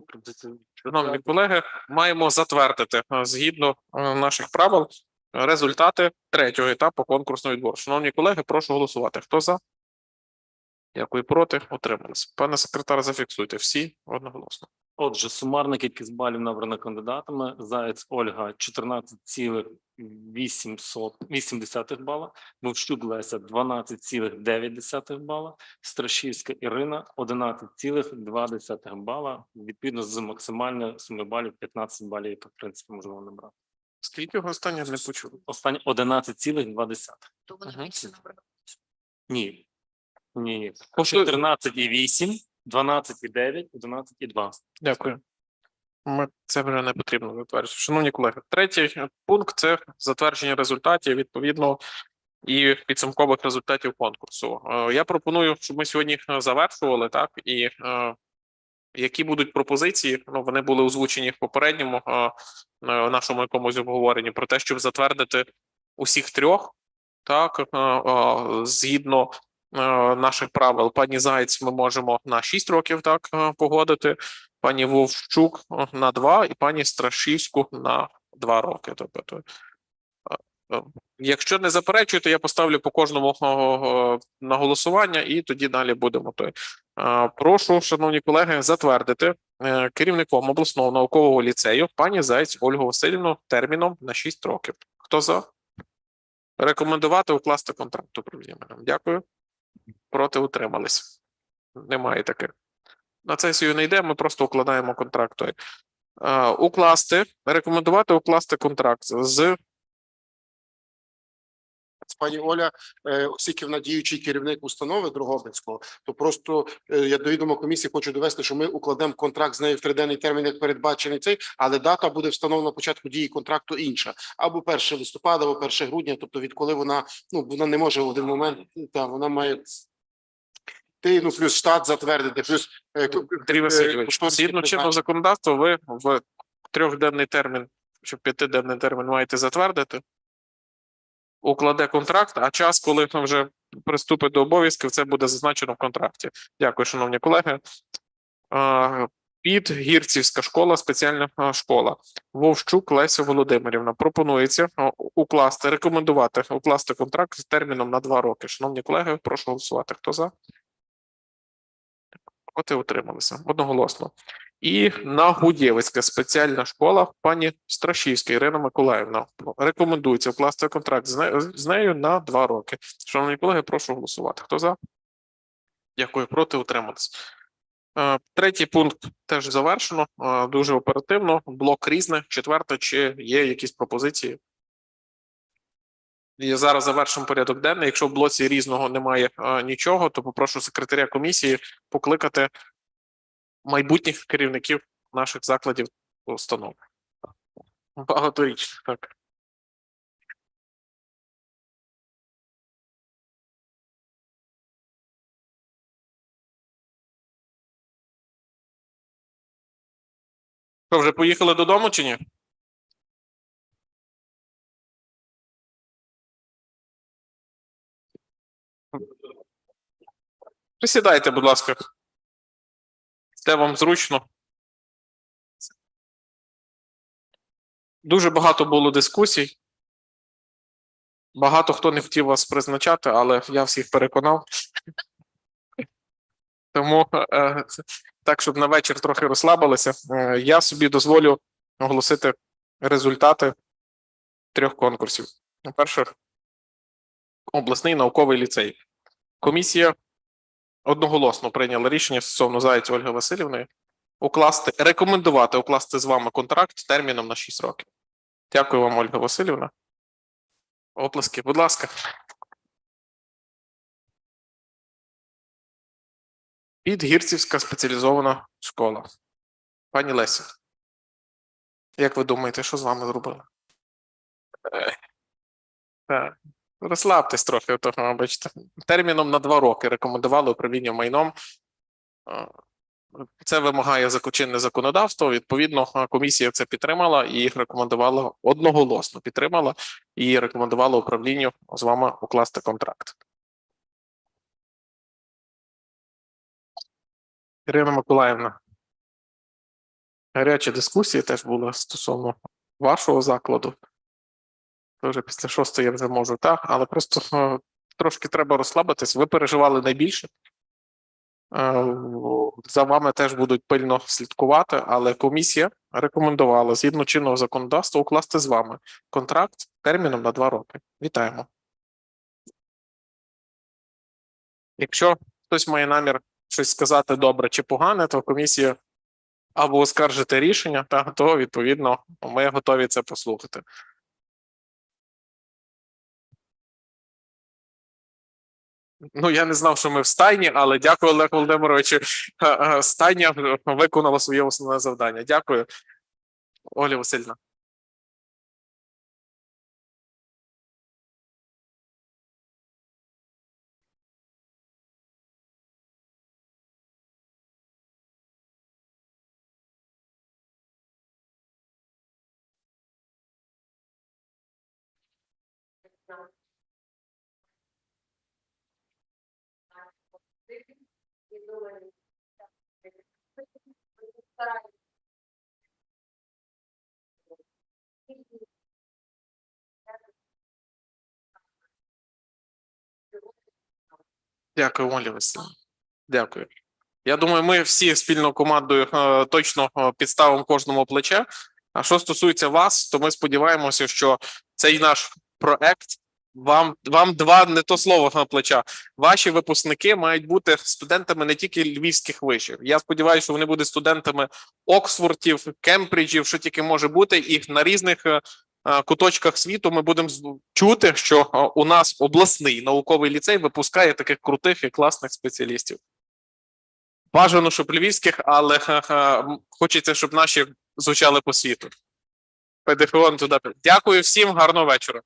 Пропозиція. Шановні колеги, маємо затвердити е, згідно е, наших правил результати третього етапу конкурсного відбору. Шановні колеги, прошу голосувати. Хто за? Дякую, проти. Утримались. Пане секретар, зафіксуйте всі одноголосно. Отже, сумарна кількість балів набрана кандидатами. Заєць Ольга 14,8 бала, Мовщук Леся 12,9 бала, Страшівська Ірина 11,2 бала, відповідно з максимальної суми балів 15 балів, яка в принципі можливо набрати. Скільки його останнє не почув? Останнє 11,2. То вони більше набрали. Ні. Ні, ні. Повтор- 14,8, 12,9, 11,2. Дякую. Ми це вже не потрібно затверджувати. Шановні колеги, третій пункт це затвердження результатів відповідно і підсумкових результатів конкурсу. Е, Я пропоную, щоб ми сьогодні завершували так і е, які будуть пропозиції. Ну вони були озвучені в попередньому е, нашому якомусь обговоренні про те, щоб затвердити усіх трьох, так згідно наших правил. Пані Заєць, ми можемо на 6 років так е, погодити пані Вовчук на два і пані Страшівську на два роки. Тобто, е, е, якщо не заперечуєте, я поставлю по кожному на голосування, і тоді далі будемо той. Е, Прошу, шановні колеги, затвердити е, керівником обласного наукового ліцею пані Заєць Ольгу Васильівну терміном на 6 років. Хто за? Рекомендувати укласти контракт управління. Дякую. Проти утримались. Немає таких на сесію не йде, ми просто укладаємо контракт. Е, Укласти, рекомендувати укласти контракт з Пані Оля, е, оскільки вона діючий керівник установи Дрогобицького, то просто е, я до відома комісії хочу довести, що ми укладемо контракт з нею в триденний термін, як передбачений цей, але дата буде встановлена початку дії контракту інша або 1 листопада, або 1 грудня. Тобто, відколи вона ну вона не може в один момент, та вона має ти ну плюс штат затвердити, плюс е, Андрій Васильович. Згідно чинного законодавства, ви в трьохденний термін чи п'ятиденний термін маєте затвердити. Укладе контракт, а час, коли вже приступить до обов'язків, це буде зазначено в контракті. Дякую, шановні колеги. Е, Підгірцівська школа, спеціальна школа. Вовщук Леся Володимирівна. Пропонується укласти, рекомендувати укласти контракт з терміном на два роки. Шановні колеги, прошу голосувати. Хто за? Проти утрималися одноголосно. І Нагудєвицька спеціальна школа пані Страшівська Ірина Миколаївна. Рекомендується укласти контракт з нею, на два роки. Шановні колеги, прошу голосувати. Хто за? Дякую, проти утрималися. Е, Третій пункт теж завершено. е, Дуже оперативно. Блок різне. Четверте, чи є якісь пропозиції? І зараз завершимо порядок денний. Якщо в блоці різного немає е, нічого, то попрошу секретаря комісії покликати майбутніх керівників наших закладів установ. Багаторіч, так. Що, вже поїхали додому чи ні? Присідайте, будь ласка. Де вам зручно. Дуже багато було дискусій. Багато хто не хотів вас призначати, але я всіх переконав. Тому е, так, щоб на вечір трохи розслабилися, е, я собі дозволю оголосити результати трьох конкурсів. Перше, обласний науковий ліцей. Комісія одноголосно прийняла рішення стосовно Заєць Ольги Васильівни укласти, рекомендувати укласти з вами контракт терміном на 6 років. Дякую вам, Ольга Васильівна. Оплески, будь ласка. Підгірцівська спеціалізована школа. Пані Леся. Як ви думаєте, що з вами зробили? Е, Так. Розслабтесь трохи, того, бачите. Терміном на два роки рекомендували управління майном. Е, Це вимагає закочинне законодавство. Відповідно, е, комісія це підтримала і їх рекомендувала одноголосно підтримала і рекомендувала управлінню з вами укласти контракт. Ірина Миколаївна, гарячі дискусії теж були стосовно вашого закладу. То вже після шостої я вже можу, так, але просто е, трошки треба розслабитись. Ви переживали найбільше. Е, За вами теж будуть пильно слідкувати, але комісія рекомендувала згідно чинного законодавства укласти з вами контракт терміном на два роки. Вітаємо. Якщо хтось має намір щось сказати добре чи погане, то комісія або оскаржити рішення, та то відповідно ми готові це послухати. Ну, я не знав, що ми в стайні, але дякую, Олег Володимировичу. Е, е, Стайня виконала своє основне завдання. Дякую. Оля Васильівна. Дякую, Оля Васильівна. Дякую. Я думаю, ми всі спільно командою е, точно е, підставимо кожному плече. А що стосується вас, то ми сподіваємося, що цей наш проект вам, вам два не то слово на плеча. Ваші випускники мають бути студентами не тільки львівських вишів. Я сподіваюся, що вони будуть студентами Оксфордів, Кембриджів, що тільки може бути, і на різних е, е, куточках світу ми будемо чути, що е, у нас обласний науковий ліцей випускає таких крутих і класних спеціалістів. Бажано, щоб львівських, але хочеться, щоб наші звучали по світу. ПДФО туди. Дякую всім, гарного вечора.